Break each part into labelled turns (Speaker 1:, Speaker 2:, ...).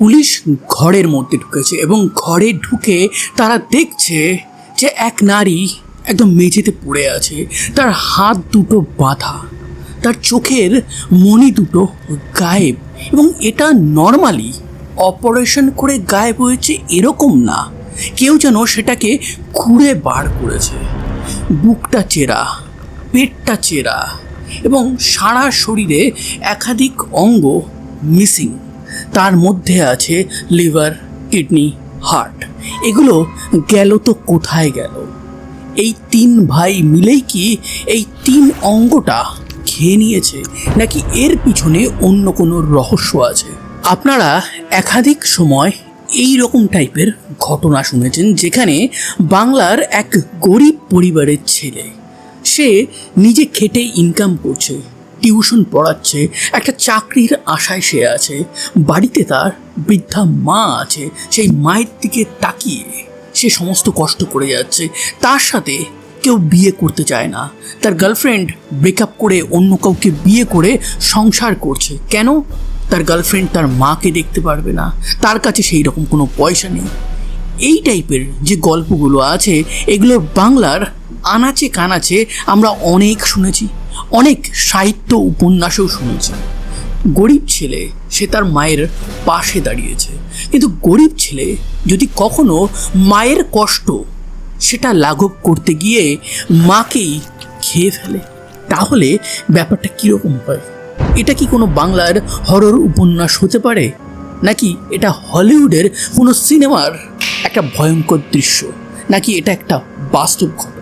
Speaker 1: Police ঘরের মধ্যে ঢুকেছে এবং ঘরে ঢুকে তারা দেখছে যে এক নারী একদম মেঝেতে পড়ে আছে। তার হাত দুটো বাঁধা, তার চোখের মণি দুটো গায়েব এবং এটা নর্মালি অপারেশন করে গায়েব হয়েছে এরকম না। কেউ যেন সেটাকে খুঁড়ে বার করেছে। বুকটা চেরা, পেটটা চেরা এবং সারা শরীরে একাধিক অঙ্গ মিসিং তার মধ্যে আছে লিভার, কিডনি, হার্ট। এগুলো গেল তো কোথায় গেল? এই তিন ভাই মিলেই কি এই তিন অঙ্গটা খেয়ে নিয়েছে, নাকি এর পিছনে অন্য কোনো রহস্য আছে? আপনারা একাধিক সময় এই রকম টাইপের ঘটনা শুনেছেন, যেখানে বাংলার এক গরিব পরিবারের ছেলে, সে নিজে খেটে ইনকাম করছে। টিউশন পড়াচ্ছে, একটা চাকরির আশায় সে আছে, বাড়িতে তার বৃদ্ধা মা আছে, সেই মায়ের দিকে তাকিয়ে সে সমস্ত কষ্ট করে যাচ্ছে। তার সাথে কেউ বিয়ে করতে চায় না। তার গার্লফ্রেন্ড ব্রেকআপ করে অন্য কাউকে বিয়ে করে সংসার করছে। কেন? তার গার্লফ্রেন্ড তার মাকে দেখতে পারবে না। তার কাছে সেই রকম কোনো পয়সা নেই। এই টাইপের যে গল্পগুলো আছে, এগুলো বাংলার আনাচে কানাচে আমরা অনেক শুনেছি। অনেক সাহিত্য উপন্যাসেও শুনেছি। গরিব ছেলে, সে তার মায়ের পাশে দাঁড়িয়েছে। কিন্তু গরিব ছেলে যদি কখনো মায়ের কষ্ট সেটা লাঘব করতে গিয়ে মাকেই খেয়ে ফেলে, তাহলে ব্যাপারটা কীরকম হয়? এটা কি কোনো বাংলার হরর উপন্যাস হতে পারে? নাকি এটা হলিউডের কোনো সিনেমার একটা ভয়ঙ্কর দৃশ্য? নাকি এটা একটা বাস্তব ঘটনা?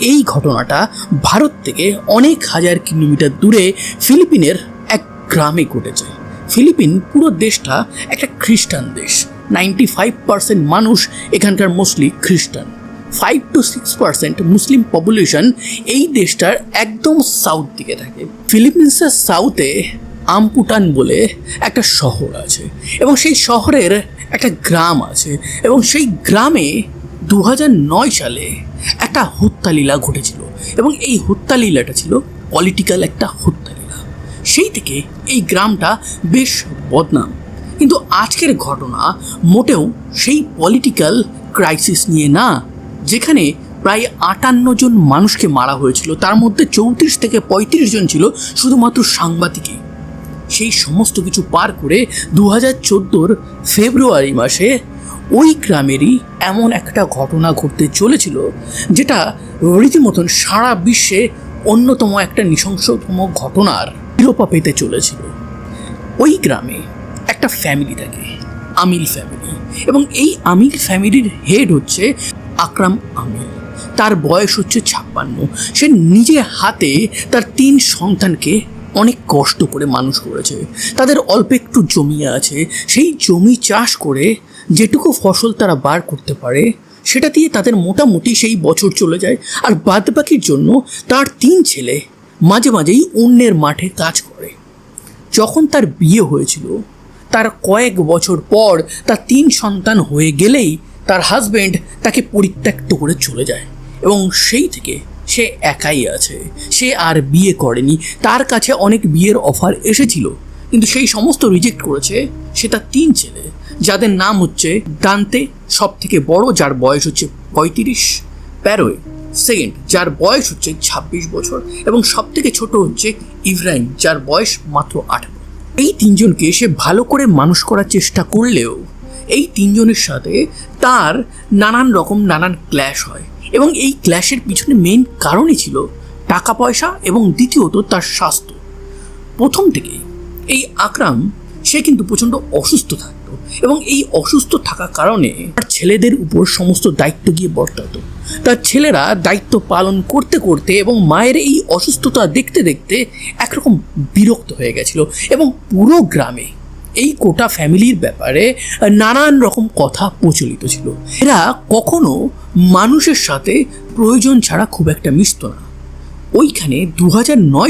Speaker 1: এই ঘটনাটা ভারত থেকে অনেক হাজার কিলোমিটার দূরে ফিলিপিনের এক গ্রামে ঘটেছে। ফিলিপিন পুরো দেশটা একটা খ্রিস্টান দেশ। নাইনটি ফাইভ পার্সেন্ট মানুষ এখানকার মোস্টলি খ্রিস্টান। Five two six percent Muslim population এই দেশটার একদম সাউথ দিকে থাকে। ফিলিপিন্সের সাউথে আমপুটান বলে একটা শহর আছে এবং সেই শহরের একটা গ্রাম আছে এবং সেই গ্রামে দু নয় সালে একটা হত্যালীলা ঘটেছিল এবং এই হত্যালীলাটা ছিল পলিটিক্যাল একটা হত্যালীলা। সেই থেকে এই গ্রামটা বেশ বদনাম। কিন্তু আজকের ঘটনা মোটেও সেই পলিটিক্যাল ক্রাইসিস নিয়ে না, যেখানে প্রায় আটান্ন জন মানুষকে মারা হয়েছিল, তার মধ্যে চৌত্রিশ থেকে পঁয়ত্রিশ জন ছিল শুধুমাত্র সাংবাদিকই। সেই সমস্ত কিছু পার করে দু হাজার ফেব্রুয়ারি মাসে ওই গ্রামেরই এমন একটা ঘটনা ঘটতে চলেছিল যেটা রীতিমতন সারা বিশ্বে অন্যতম একটা নৃশংসতম ঘটনার শিরোপা পেতে চলেছিল। ওই গ্রামে একটা ফ্যামিলি থাকে আমিল ফ্যামিলি এবং এই আমিল ফ্যামিলির হেড হচ্ছে আকরাম আমিল তার বয়স হচ্ছে ছাপ্পান্ন। সে নিজে হাতে তার তিন সন্তানকে অনেক কষ্ট করে মানুষ করেছে। তাদের অল্প একটু জমি আছে। সেই জমি চাষ করে যেটুকু ফসল তারা বার করতে পারে, সেটা দিয়ে তাদের মোটামুটি সেই বছর চলে যায়। আর বাদবাকির জন্য তার তিন ছেলে মাঝে মাঝেই অন্যের মাঠে কাজ করে। যখন তার বিয়ে হয়েছিল, তার কয়েক বছর পর তার তিন সন্তান হয়ে গেলেই তার হাজব্যান্ড তাকে পরিত্যক্ত করে চলে যায় এবং সেই থেকে সে একাই আছে। সে আর বিয়ে করেনি। তার কাছে অনেক বিয়ের অফার এসেছিল। কিন্তু সেই সমস্ত রিজেক্ট করেছে সে তার তিন ছেলে, যাদের নাম হচ্ছে দান্তে সব থেকে বড়, যার বয়স হচ্ছে পঁয়ত্রিশ প্যারোয় সেকেন্ড যার বয়স হচ্ছে ছাব্বিশ বছর, এবং সব থেকে ছোট হচ্ছে ইব্রাহিম যার বয়স মাত্র আঠারো। এই তিনজনকে সে ভালো করে মানুষ করার চেষ্টা করলেও, এই তিনজনের সাথে তার নানান রকম নানান ক্ল্যাশ হয়, এবং এই ক্ল্যাশের পিছনে মেন কারণই ছিল টাকা পয়সা এবং দ্বিতীয়ত তার স্বাস্থ্য। প্রথম থেকেই এই আকরাম, সে কিন্তু প্রচণ্ড অসুস্থ থাকতো এবং এই অসুস্থ থাকার কারণে তার ছেলেদের উপর সমস্ত দায়িত্ব গিয়ে বর্তাতো। তার ছেলেরা দায়িত্ব পালন করতে করতে এবং মায়ের এই অসুস্থতা দেখতে দেখতে একরকম বিরক্ত হয়ে গেছিল এবং পুরো গ্রামে এই কোটা ফ্যামিলির ব্যাপারে নানান রকম কথা প্রচলিত ছিল। এরা কখনো মানুষের সাথে প্রয়োজন ছাড়া খুব একটা মিশত না। ওইখানে দু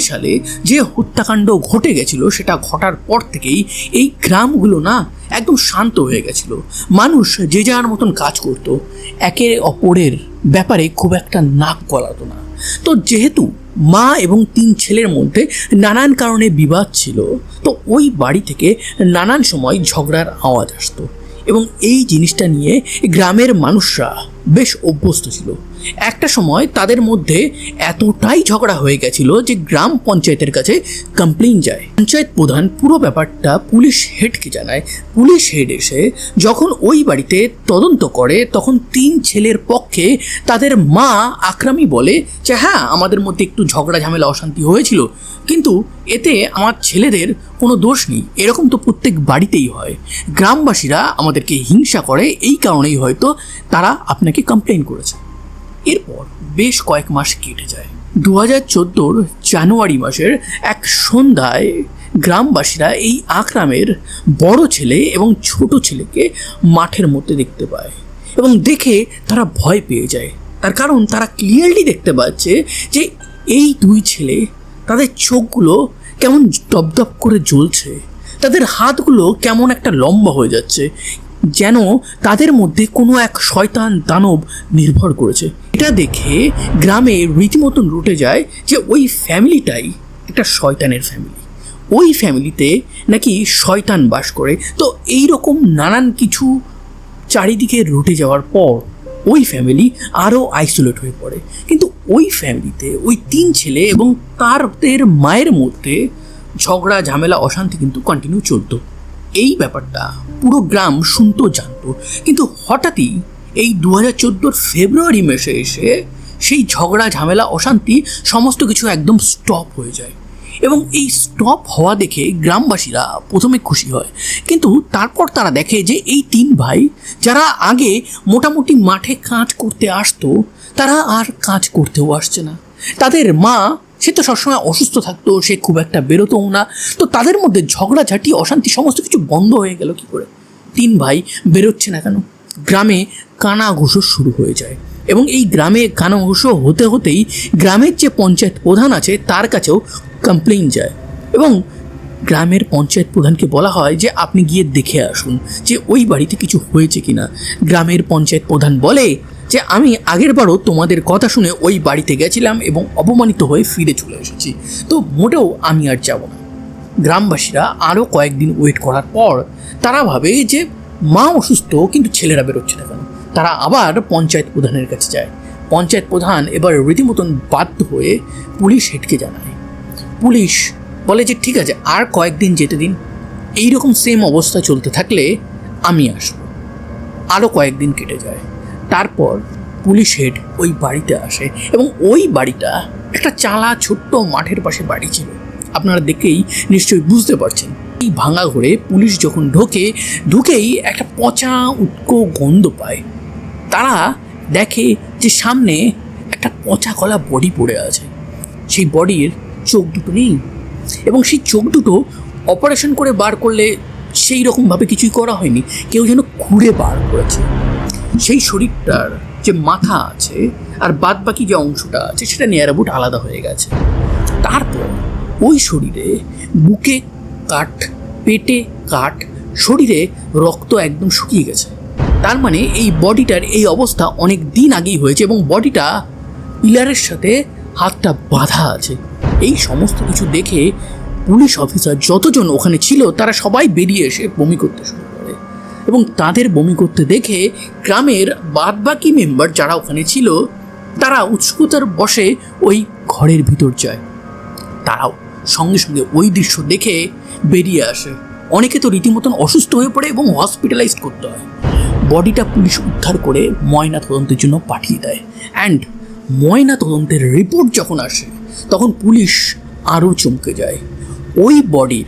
Speaker 1: সালে যে হত্যাকাণ্ড ঘটে গেছিল, সেটা ঘটার পর থেকেই এই গ্রামগুলো না একদম শান্ত হয়ে গেছিল। মানুষ যে যার মতন কাজ করতো, একে অপরের ব্যাপারে খুব একটা নাক গলাতো না। তো যেহেতু মা এবং তিন ছেলের মধ্যে নানান কারণে বিবাদ ছিল, তো ওই বাড়ি থেকে নানান সময় ঝগড়ার আওয়াজ আসতো। এবং এই জিনিসটা নিয়ে গ্রামের মানুষরা বেশ অভ্যস্ত ছিল। একটা সময় তাদের মধ্যে এতটাই ঝগড়া হয়ে গেছিল যে গ্রাম পঞ্চায়েতের কাছে কমপ্লেন যায়। পঞ্চায়েত প্রধান পুরো ব্যাপারটা পুলিশ হেডকে জানায়। পুলিশ হেড এসে যখন ওই বাড়িতে তদন্ত করে, তখন তিন ছেলের পক্ষে তাদের মা আকরামি বলে যে হ্যাঁ আমাদের মধ্যে একটু ঝগড়া, ঝামেলা, অশান্তি হয়েছিল, কিন্তু এতে আমার ছেলেদের কোনো দোষ নেই। এরকম তো প্রত্যেক বাড়িতেই হয়। গ্রামবাসীরা আমাদেরকে হিংসা করে, এই কারণেই হয়তো তারা আপনাকে কমপ্লেন করেছে। এরপর বেশ কয়েক মাস কেটে যায়। দু হাজার চোদ্দোর জানুয়ারি মাসের এক সন্ধ্যায় গ্রামবাসীরা এই আকরামের বড় ছেলে এবং ছোট ছেলেকে মাঠের মধ্যে দেখতে পায়। এবং দেখে তারা ভয় পেয়ে যায়। তার কারণ তারা ক্লিয়ারলি দেখতে পাচ্ছে যে এই দুই ছেলে, তাদের চোখগুলো কেমন দপদপ করে জ্বলছে। তাদের হাতগুলো কেমন একটা লম্বা হয়ে যাচ্ছে, যেন তাদের মধ্যে কোনো এক শয়তান দানব নির্ভর করেছে। এটা দেখে গ্রামে রীতিমতন রুটে যায় যে ওই ফ্যামিলিটাই একটা শয়তানের ফ্যামিলি ওই ফ্যামিলিতে নাকি শয়তান বাস করে। তো এই রকম নানান কিছু চারিদিকে রুটে যাওয়ার পর ওই ফ্যামিলি আরও আইসোলেট হয়ে পড়ে। কিন্তু ওই ফ্যামিলিতে ওই তিন ছেলে এবং তাদের মায়ের মধ্যে ঝগড়া, ঝামেলা, অশান্তি কিন্তু কন্টিনিউ চলতো। এই ব্যাপারটা পুরো গ্রাম শুনতো, জানতো। কিন্তু হঠাৎই এই দু হাজার চোদ্দোর ফেব্রুয়ারি মাসে এসে সেই ঝগড়া, ঝামেলা, অশান্তি সমস্ত কিছু একদম স্টপ হয়ে যায়। এবং এই স্টপ হওয়া দেখে গ্রামবাসীরা প্রথমে খুশি হয়। কিন্তু তারপর তারা দেখে যে এই তিন ভাই, যারা আগে মোটামুটি মাঠে কাজ করতে আসতো, তারা আর কাজ করতেও আসছে না। তাদের মা, সে তো সবসময় অসুস্থ থাকতো, সে খুব একটা বেরোতও না। তো তাদের মধ্যে ঝগড়াঝাটি, অশান্তি, সমস্ত কিছু বন্ধ হয়ে গেল কি করে? তিন ভাই বেরোচ্ছে না কেন? গ্রামে কানাঘুষো শুরু হয়ে যায় এবং এই গ্রামে কানাঘুষো হতে হতেই গ্রামের যে পঞ্চায়েত প্রধান আছে, তার কাছেও কমপ্লেন যায়। এবং গ্রামের পঞ্চায়েত প্রধানকে বলা হয় যে, আপনি গিয়ে দেখে আসুন যে, ওই বাড়িতে কিছু হয়েছে কিনা। গ্রামের পঞ্চায়েত প্রধান বলে যে, আমি আগের বারও তোমাদের কথা শুনে ওই বাড়িতে গেছিলাম এবং অপমানিত হয়ে ফিরে চলে এসেছি। তো মোটেও আমি আর যাব না। গ্রামবাসীরা আরও কয়েকদিন ওয়েট করার পর তারা ভাবে যে, মা অসুস্থ, কিন্তু ছেলেরা বেরোচ্ছে না কেন? তারা আবার পঞ্চায়েত প্রধানের কাছে যায়। পঞ্চায়েত প্রধান এবার রীতিমতন বাধ্য হয়ে পুলিশ হেডকে জানায়। পুলিশ বলে যে, ঠিক আছে, আর কয়েকদিন যেতে দিন। এই রকম সেম অবস্থা চলতে থাকলে আমি আসব। আরও কয়েকদিন কেটে যায়। তারপর পুলিশ হেড ওই বাড়িতে আসে এবং ওই বাড়িটা একটা চালা ছোট্ট মাঠের পাশে বাড়ি ছিল। আপনারা দেখেই নিশ্চয়ই বুঝতে পারছেন। এই ভাঙা ঘরে পুলিশ যখন ঢোকে, ঢুকেই একটা পচা উৎকো গন্ধ পায়। তারা দেখে যে সামনে একটা পচা কলা বডি পড়ে আছে। সেই বডির চোখ দুটো নেই। এবং সেই চোখ দুটো অপারেশন করে বার করলে সেই রকমভাবে কিছুই করা হয়নি। কেউ যেন খুঁড়ে বার করেছে। সেই শরীরটার যে মাথা আছে আর বাদ বাকি যে অংশটা আছে, সেটা নিয়ারাবুট আলাদা হয়ে গেছে। তারপর ওই শরীরে বুকে কাঠ, পেটে কাঠ, শরীরে রক্ত একদম শুকিয়ে গেছে। তার মানে এই বডিটার এই অবস্থা অনেক দিন আগেই হয়েছে এবং বডিটা পিলারের সাথে হাতটা বাঁধা আছে। এই সমস্ত কিছু দেখে পুলিশ অফিসার যতজন ওখানে ছিল, তারা সবাই বেরিয়ে এসে বমি করতে শুরু করে। এবং তাদের বমি করতে দেখে গ্রামের বাদবাকি মেম্বার যারা ওখানে ছিল, তারা উৎসুকতার বসে ওই ঘরের ভিতর যায়। তারাও সঙ্গে সঙ্গে ওই দৃশ্য দেখে বেরিয়ে আসে। অনেকে তো রীতিমতন অসুস্থ হয়ে পড়ে এবং হসপিটালাইজ করতে হয়। বডিটা পুলিশ উদ্ধার করে ময়না তদন্তের জন্য পাঠিয়ে দেয়। অ্যান্ড ময়না তদন্তের রিপোর্ট যখন আসে তখন পুলিশ আরও চমকে যায়। ওই বডির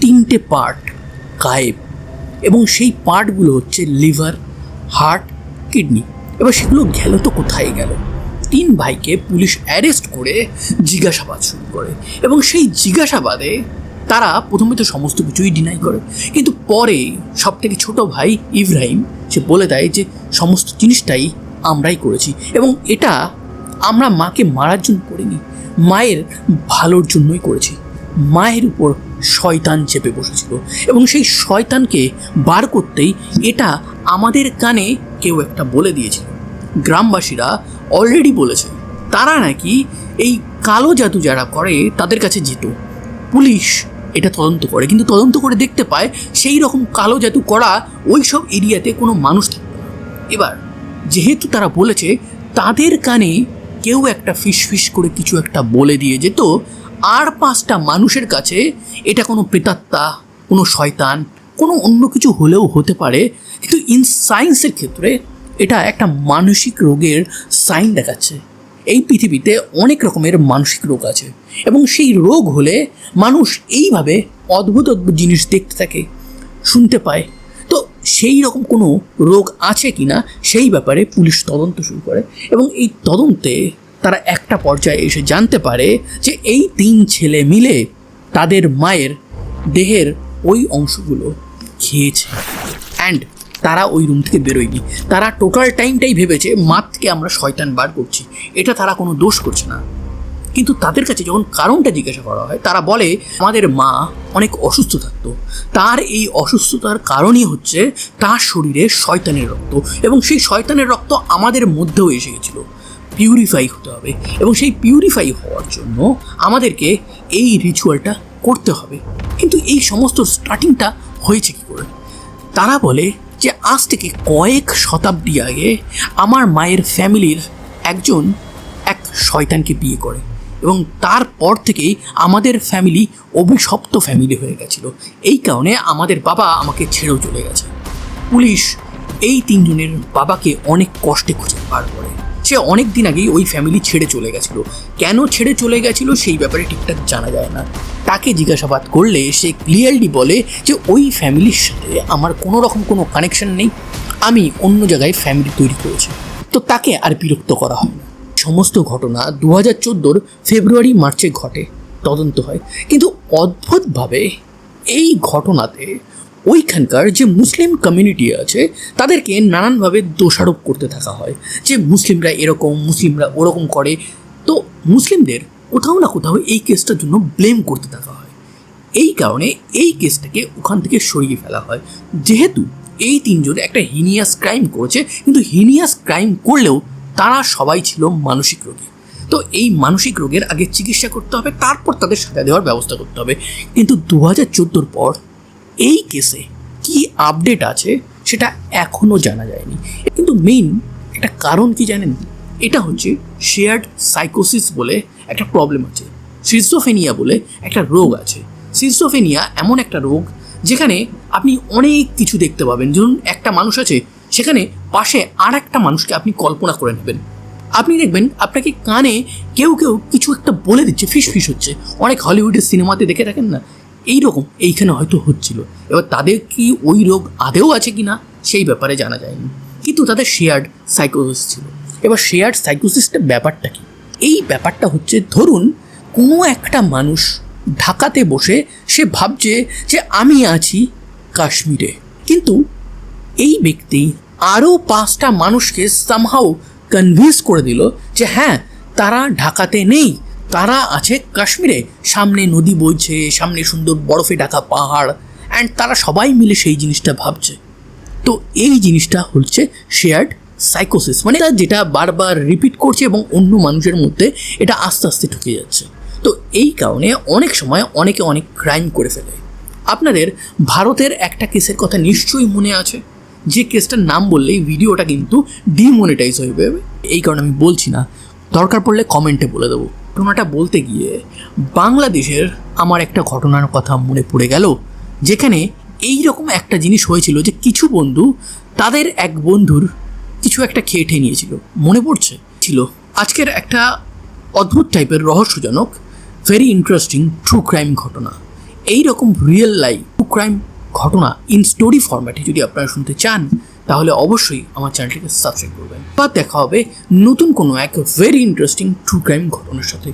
Speaker 1: তিনটে পার্ট গায়েব এবং সেই পার্টগুলো হচ্ছে লিভার হার্ট কিডনি এবার সেগুলো গেল তো কোথায় গেল? তিন ভাইকে পুলিশ অ্যারেস্ট করে জিজ্ঞাসাবাদ শুরু করে এবং সেই জিজ্ঞাসাবাদে তারা প্রথমে তো সমস্ত কিছুই ডিনাই করে। কিন্তু পরে সব থেকে ছোটো ভাই ইব্রাহিম, সে বলে দেয় যে, সমস্ত জিনিসটাই আমরাই করেছি এবং এটা আমরা মাকে মারার জন্য করিনি, মায়ের ভালোর জন্যই করেছি। মায়ের উপর শয়তান চেপে বসেছিল এবং সেই শয়তানকে বার করতেই এটা আমাদের কানে কেউ একটা বলে দিয়েছিল। গ্রামবাসীরা অলরেডি বলেছে, তারা নাকি এই কালো জাদু যারা করে তাদের কাছে যেত। পুলিশ এটা তদন্ত করে, কিন্তু তদন্ত করে দেখতে পায় সেই রকম কালো জাদু করা ওই সব এরিয়াতে কোনো মানুষ থাকতো না। এবার যেহেতু তারা বলেছে, তাদের কানে কেউ একটা ফিস ফিস করে কিছু একটা বলে দিয়ে যেত, আর পাঁচটা মানুষের কাছে এটা কোনো প্রেতাত্মা কোনো শয়তান, কোনো অন্য কিছু হলেও হতে পারে। কিন্তু ইন সায়েন্সের ক্ষেত্রে এটা একটা মানসিক রোগের সাইন দেখাচ্ছে। এই পৃথিবীতে অনেক রকমের মানসিক রোগ আছে এবং সেই রোগ হলে মানুষ এইভাবে অদ্ভুত অদ্ভুত জিনিস দেখতে থাকে, শুনতে পায়। সেই রকম কোনো রোগ আছে কি না, সেই ব্যাপারে পুলিশ তদন্ত শুরু করে এবং এই তদন্তে তারা একটা পর্যায়ে এসে জানতে পারে যে এই তিন ছেলে মিলে তাদের মায়ের দেহের ওই অংশগুলো খেয়েছে। অ্যান্ড তারা ওই রুম থেকে বেরোয়নি। তারা টোটাল টাইমটাই ভেবেছে মাত থেকে আমরা শয়তান বার করছি। এটা তারা কোনো দোষ করছে না। কিন্তু তাদের কাছে যখন কারণটা জিজ্ঞাসা করা হয়, তারা বলে, আমাদের মা অনেক অসুস্থ থাকতো। তার এই অসুস্থতার কারণই হচ্ছে তার শরীরে শয়তানের রক্ত এবং সেই শয়তানের রক্ত আমাদের মধ্যেও এসে গেছিল। পিউরিফাই হতে হবে এবং সেই পিউরিফাই হওয়ার জন্য আমাদেরকে এই রিচুয়ালটা করতে হবে। কিন্তু এই সমস্ত স্টার্টিংটা হয়েছে কী করে? তারা বলে যে, আজ থেকে কয়েক শতাব্দী আগে আমার মায়ের ফ্যামিলির একজন এক শয়তানকে বিয়ে করে। এবং তারপর থেকেই আমাদের ফ্যামিলি অভিশপ্ত ফ্যামিলি হয়ে গেছিল। এই কারণে আমাদের বাবা আমাকে ছেড়েও চলে গেছে। পুলিশ এই তিনজনের বাবাকে অনেক কষ্টে খুঁজে পার করে। সে অনেক দিন আগেই ওই ফ্যামিলি ছেড়ে চলে গেছিল। কেন ছেড়ে চলে গেছিল সেই ব্যাপারে ঠিকঠাক জানা যায় না। তাকে জিজ্ঞাসাবাদ করলে সে ক্লিয়ারলি বলে যে, ওই ফ্যামিলির সাথে আমার কোনো রকম কোনো কানেকশন নেই। আমি অন্য জায়গায় ফ্যামিলি তৈরি করেছি। তো তাকে আর বিরক্ত করা হয় না সমস্ত ঘটনা দু হাজার চোদ্দোর ফেব্রুয়ারি, মার্চে ঘটে, তদন্ত হয়। কিন্তু অদ্ভুতভাবে এই ঘটনাতে ওইখানকার যে মুসলিম কমিউনিটি আছে, তাদেরকে নানানভাবে দোষারোপ করতে থাকা হয় যে মুসলিমরা এরকম, মুসলিমরা ওরকম করে। তো মুসলিমদের কোথাও না কোথাও এই কেসটার জন্য ব্লেম করতে থাকা হয়। এই কারণে এই কেসটাকে ওখান থেকে সরিয়ে ফেলা হয়। যেহেতু এই তিনজন একটা হিনিয়াস ক্রাইম করেছে, কিন্তু হিনিয়াস ক্রাইম করলেও তারা সবাই ছিল মানসিক রোগী। তো এই মানসিক রোগের আগে চিকিৎসা করতে হবে, তারপর তাদের সাজা দেওয়ার ব্যবস্থা করতে হবে। কিন্তু দু হাজার চোদ্দোর পর এই কেসে কি আপডেট আছে সেটা এখনও জানা যায়নি। কিন্তু মেইন একটা কারণ কি জানেন? এটা হচ্ছে শেয়ার্ড সাইকোসিস বলে একটা প্রবলেম আছে। সিজোফেনিয়া বলে একটা রোগ আছে। সিজোফেনিয়া এমন একটা রোগ যেখানে আপনি অনেক কিছু দেখতে পাবেন। ধরুন একটা মানুষ আছে সেখানে পাশে আর একটা মানুষকে আপনি কল্পনা করে নেবেন। আপনি দেখবেন আপনাকে কানে কেউ কেউ কিছু একটা বলে দিচ্ছে, ফিস ফিস হচ্ছে। অনেক হলিউডের সিনেমাতে দেখে থাকেন না? এই রকম এইখানে হয়তো হচ্ছিল। এবার তাদের কি ওই রোগ আদেও আছে কি না সেই ব্যাপারে জানা যায়নি। কিন্তু তাদের শেয়ার্ড সাইকোসিস ছিল। এবার শেয়ার্ড সাইকোসিসটা ব্যাপারটা কি? এই ব্যাপারটা হচ্ছে, ধরুন কোনো একটা মানুষ ঢাকাতে বসে সে ভাবছে যে আমি আছি কাশ্মীরে। কিন্তু এই ব্যক্তি আরও পাঁচটা মানুষকে সামহাও কনভিন্স করে দিল যে হ্যাঁ তারা ঢাকাতে নেই, তারা আছে কাশ্মীরে। সামনে নদী বইছে, সামনে সুন্দর বরফে ঢাকা পাহাড় অ্যান্ড তারা সবাই মিলে সেই জিনিসটা ভাবছে। তো এই জিনিসটা হচ্ছে শেয়ার্ড সাইকোসিস মানে যেটা বারবার রিপিট করছে এবং অন্য মানুষের মধ্যে এটা আস্তে আস্তে ঢুকে যাচ্ছে। তো এই কারণে অনেক সময় অনেকে অনেক ক্রাইম করে ফেলে। আপনাদের ভারতের একটা কেসের কথা নিশ্চয়ই মনে আছে? যে কেসটার নাম বললেই ভিডিওটা কিন্তু ডিমনিটাইজ হয়ে যাবে। এই কারণে আমি বলছি না। দরকার পড়লে কমেন্টে বলে দেবো। ঘটনাটা বলতে গিয়ে বাংলাদেশের আমার একটা ঘটনার কথা মনে পড়ে গেল, যেখানে এই রকম একটা জিনিস হয়েছিল যে কিছু বন্ধু তাদের এক বন্ধুর কিছু একটা খেয়ে ঠেয়ে নিয়েছিল। মনে পড়ছে? ছিল। আজকের একটা অদ্ভুত টাইপের রহস্যজনক ভেরি ইন্টারেস্টিং ট্রু ক্রাইম ঘটনা। এই রকম রিয়েল লাইফ ট্রু ক্রাইম ঘটনা ইন স্টোরি ফর্ম্যাটে যদি আপনারা শুনতে চান, তাহলে অবশ্যই আমার চ্যানেলটিকে সাবস্ক্রাইব করবেন। বা দেখা হবে নতুন কোনো এক ভেরি ইন্টারেস্টিং ট্রু ক্রাইম ঘটনার সাথে।